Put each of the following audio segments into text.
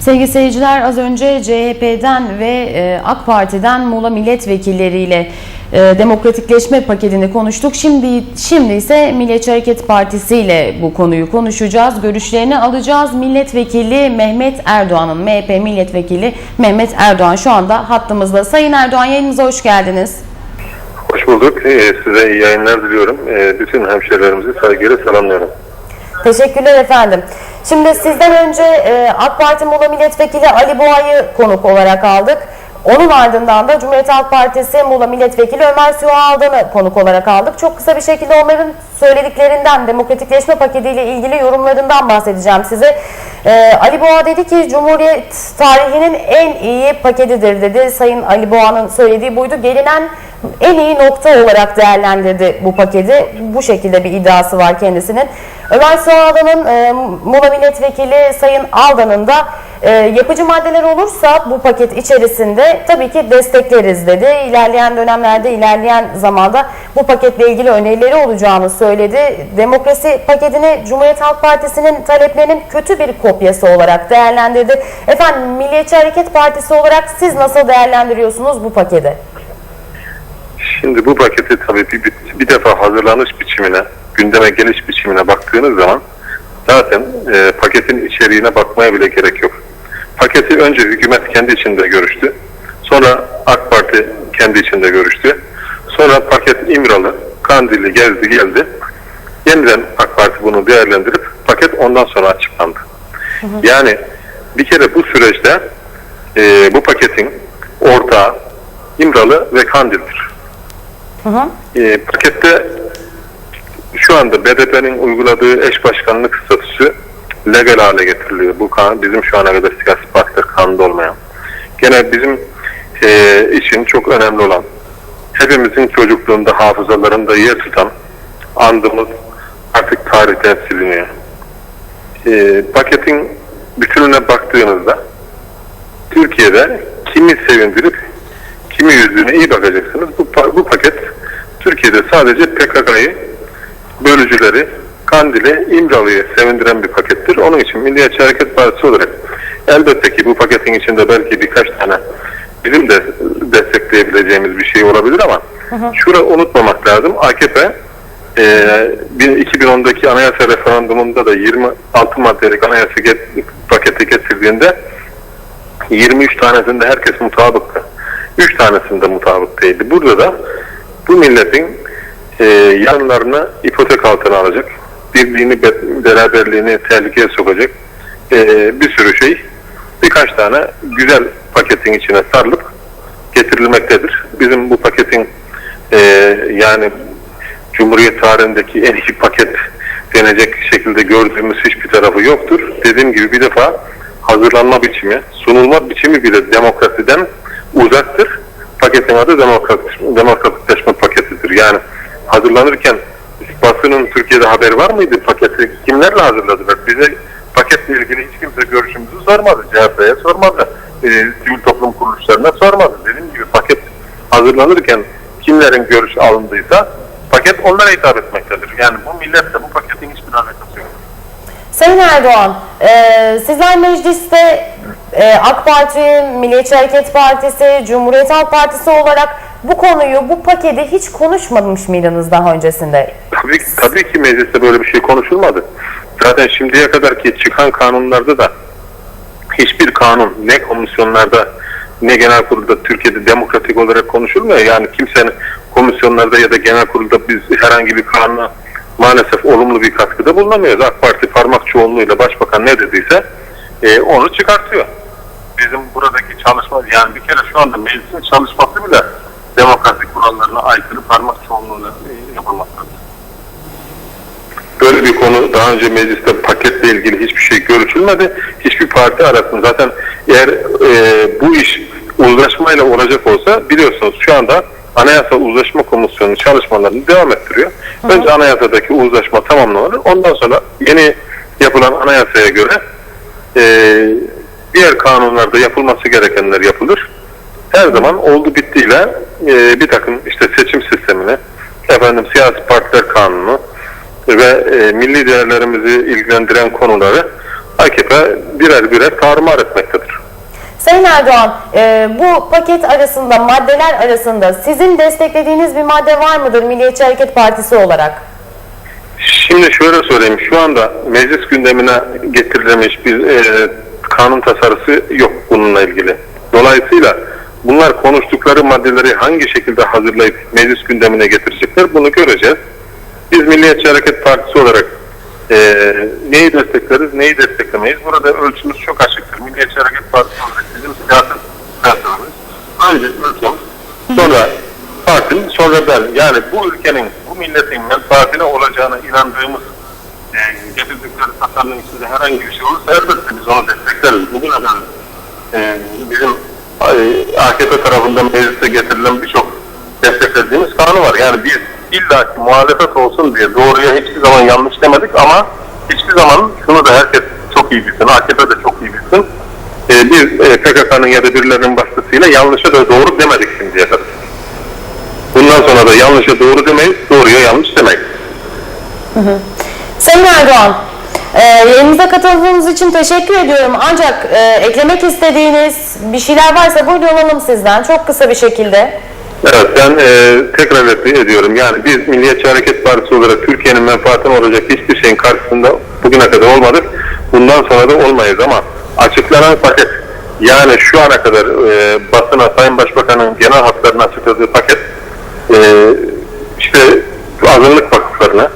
Sevgili seyirciler az önce CHP'den ve e, AK Parti'den Muğla milletvekilleriyle e, demokratikleşme paketini konuştuk. Şimdi şimdi ise Milliyetçi Hareket Partisi ile bu konuyu konuşacağız. Görüşlerini alacağız. Milletvekili Mehmet Erdoğan'ın MHP milletvekili Mehmet Erdoğan şu anda hattımızda. Sayın Erdoğan yayınımıza hoş geldiniz. Hoş bulduk. Ee, size iyi yayınlar diliyorum. Ee, bütün hemşehrilerimizi saygıyla selamlıyorum. Teşekkürler efendim. Şimdi sizden önce e, AK Parti Muğla Milletvekili Ali Boğa'yı konuk olarak aldık. Onun ardından da Cumhuriyet Halk Partisi Muğla Milletvekili Ömer Süha konuk olarak aldık. Çok kısa bir şekilde onların söylediklerinden, demokratikleşme paketiyle ilgili yorumlarından bahsedeceğim size. E, Ali Boğa dedi ki Cumhuriyet tarihinin en iyi paketidir dedi. Sayın Ali Boğa'nın söylediği buydu. Gelinen en iyi nokta olarak değerlendirdi bu paketi. Bu şekilde bir iddiası var kendisinin. Ömer Suağlı'nın e, Muğla Milletvekili Sayın Aldan'ın da e, yapıcı maddeler olursa bu paket içerisinde tabii ki destekleriz dedi. İlerleyen dönemlerde, ilerleyen zamanda bu paketle ilgili önerileri olacağını söyledi. Demokrasi paketini Cumhuriyet Halk Partisi'nin taleplerinin kötü bir kopyası olarak değerlendirdi. Efendim Milliyetçi Hareket Partisi olarak siz nasıl değerlendiriyorsunuz bu paketi? Şimdi bu paketi tabii bir, bir, defa hazırlanış biçimine, gündeme geliş biçimine baktığınız zaman zaten e, paketin içeriğine bakmaya bile gerek yok. Paketi önce hükümet kendi içinde görüştü. Sonra AK Parti kendi içinde görüştü. Sonra paket İmralı, Kandilli gezdi geldi. Yeniden AK Parti bunu değerlendirip paket ondan sonra açıklandı. Yani bir kere bu süreçte e, bu paketin ortağı İmralı ve Kandil'dir. Hı hı. E, pakette şu anda BDP'nin uyguladığı eş başkanlık statüsü legal hale getiriliyor. Bu kan, bizim şu ana kadar siyasi partiler kanunda olmayan. Gene bizim e, için çok önemli olan, hepimizin çocukluğunda, hafızalarında yer tutan andımız artık tarihten siliniyor. E, paketin bütününe baktığınızda Türkiye'de kimi sevindirip kimi yüzüne iyi bakacaksınız. Bu, bu paket Türkiye'de sadece PKK'yı, bölücüleri, Kandil'i, İmralı'yı sevindiren bir pakettir. Onun için Milliyetçi Hareket Partisi olarak elbette ki bu paketin içinde belki birkaç tane bizim de destekleyebileceğimiz bir şey olabilir ama şura unutmamak lazım. AKP e, bir- 2010'daki anayasa referandumunda da 26 maddelik anayasa get- paketi getirdiğinde 23 tanesinde herkes mutabıktı. 3 tanesinde mutabık değildi. Burada da bu milletin e, yanlarını ipotek altına alacak, birliğini, be- beraberliğini tehlikeye sokacak e, bir sürü şey birkaç tane güzel paketin içine sarılıp getirilmektedir. Bizim bu paketin e, yani Cumhuriyet tarihindeki en iyi paket denecek şekilde gördüğümüz hiçbir tarafı yoktur. Dediğim gibi bir defa hazırlanma biçimi, sunulma biçimi bile demokrasiden uzaktır. Paketin adı demokrat, demokratikleşme. Yani hazırlanırken basının Türkiye'de haberi var mıydı paketi? Kimlerle hazırladılar? Bize paketle ilgili hiç kimse görüşümüzü sormadı. CHP'ye sormadı. E, sivil toplum kuruluşlarına sormadı. Dediğim gibi paket hazırlanırken kimlerin görüş alındıysa paket onlara hitap etmektedir. Yani bu milletle bu paketin hiçbir alakası yok. Sayın Erdoğan, e, sizler mecliste e, AK Parti, Milliyetçi Hareket Partisi, Cumhuriyet Halk Partisi olarak bu konuyu, bu paketi hiç konuşmamış mıydınız daha öncesinde? Tabii, tabii ki mecliste böyle bir şey konuşulmadı. Zaten şimdiye kadar ki çıkan kanunlarda da hiçbir kanun ne komisyonlarda ne genel kurulda Türkiye'de demokratik olarak konuşulmuyor. Yani kimsenin komisyonlarda ya da genel kurulda biz herhangi bir kanuna maalesef olumlu bir katkıda bulunamıyoruz. AK Parti parmak çoğunluğuyla başbakan ne dediyse e, onu çıkartıyor. Bizim buradaki çalışma yani bir kere şu anda meclisin çalışması bile demokratik kurallarına aykırı parmak çoğunluğuyla e, yapılmaktadır. Böyle bir konu daha önce mecliste paketle ilgili hiçbir şey görüşülmedi. Hiçbir parti arasında zaten eğer e, bu iş uzlaşmayla olacak olsa biliyorsunuz şu anda Anayasa Uzlaşma Komisyonu çalışmalarını devam ettiriyor. Önce anayasadaki uzlaşma tamamlanır. Ondan sonra yeni yapılan anayasaya göre e, diğer kanunlarda yapılması gerekenler yapılır. Her zaman oldu bittiyle e, bir takım işte seçim sistemini, efendim siyasi partiler kanunu, ve e, milli değerlerimizi ilgilendiren konuları AKP birer birer tarumar etmektedir. Sayın Erdoğan, e, bu paket arasında, maddeler arasında sizin desteklediğiniz bir madde var mıdır Milliyetçi Hareket Partisi olarak? Şimdi şöyle söyleyeyim, şu anda meclis gündemine getirilmiş bir e, kanun tasarısı yok bununla ilgili. Dolayısıyla bunlar konuştukları maddeleri hangi şekilde hazırlayıp meclis gündemine getirecekler bunu göreceğiz. Biz Milliyetçi Hareket Partisi olarak e, neyi destekleriz, neyi desteklemeyiz. Burada ölçümüz çok açıktır. Milliyetçi Hareket Partisi olarak bizim siyaset felsefemiz önce ülkemiz, sonra partim, sonra ben. Yani bu ülkenin, bu milletin menfaatine olacağına inandığımız e, getirdikleri tasarının içinde herhangi bir şey olursa elbette biz onu destekleriz. Bugüne kadar e, bizim AKP tarafından meclise getirilen birçok desteklediğimiz kanun var. Yani biz illa ki muhalefet olsun diye doğruya hiçbir zaman yanlış demedik ama hiçbir zaman şunu da herkes çok iyi bilsin, AKP de çok iyi bilsin. E, biz e, PKK'nın ya da birilerinin baskısıyla yanlışa da doğru demedik şimdiye kadar. Bundan sonra da yanlışa doğru demeyiz, doğruya yanlış demeyiz. Sayın Erdoğan, e, yayınımıza katıldığınız için teşekkür ediyorum. Ancak e, eklemek istediğiniz bir şeyler varsa buyurun alalım sizden çok kısa bir şekilde. Evet ben e, tekrar ed- ediyorum. Yani biz Milliyetçi Hareket Partisi olarak Türkiye'nin menfaatine olacak hiçbir şeyin karşısında bugüne kadar olmadık. Bundan sonra da olmayız ama açıklanan paket yani şu ana kadar e, basına Sayın Başbakan'ın genel hatlarını açıkladığı paket e, işte azınlık vakıflarına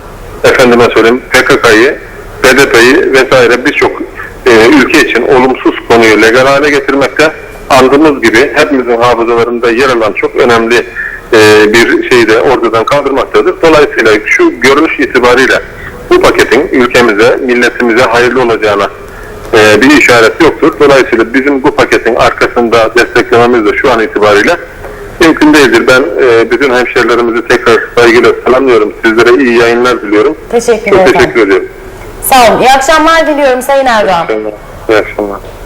efendime söyleyeyim PKK'yı, BDP'yi vesaire birçok e, ülke için olumsuz konuyu legal hale getirmekte andığımız gibi hepimizin hafızalarında yer alan çok önemli e, bir şeyi de ortadan kaldırmaktadır. Dolayısıyla şu görünüş itibariyle bu paketin ülkemize, milletimize hayırlı olacağına e, bir işaret yoktur. Dolayısıyla bizim bu paketin arkasında desteklememiz de şu an itibariyle mümkün değildir. Ben e, bütün hemşerilerimizi tekrar saygıyla selamlıyorum. Sizlere iyi yayınlar diliyorum. Teşekkür Çok ederim. teşekkür ediyorum. Sağ olun. İyi akşamlar diliyorum Sayın Erdoğan. İyi akşamlar. İyi akşamlar.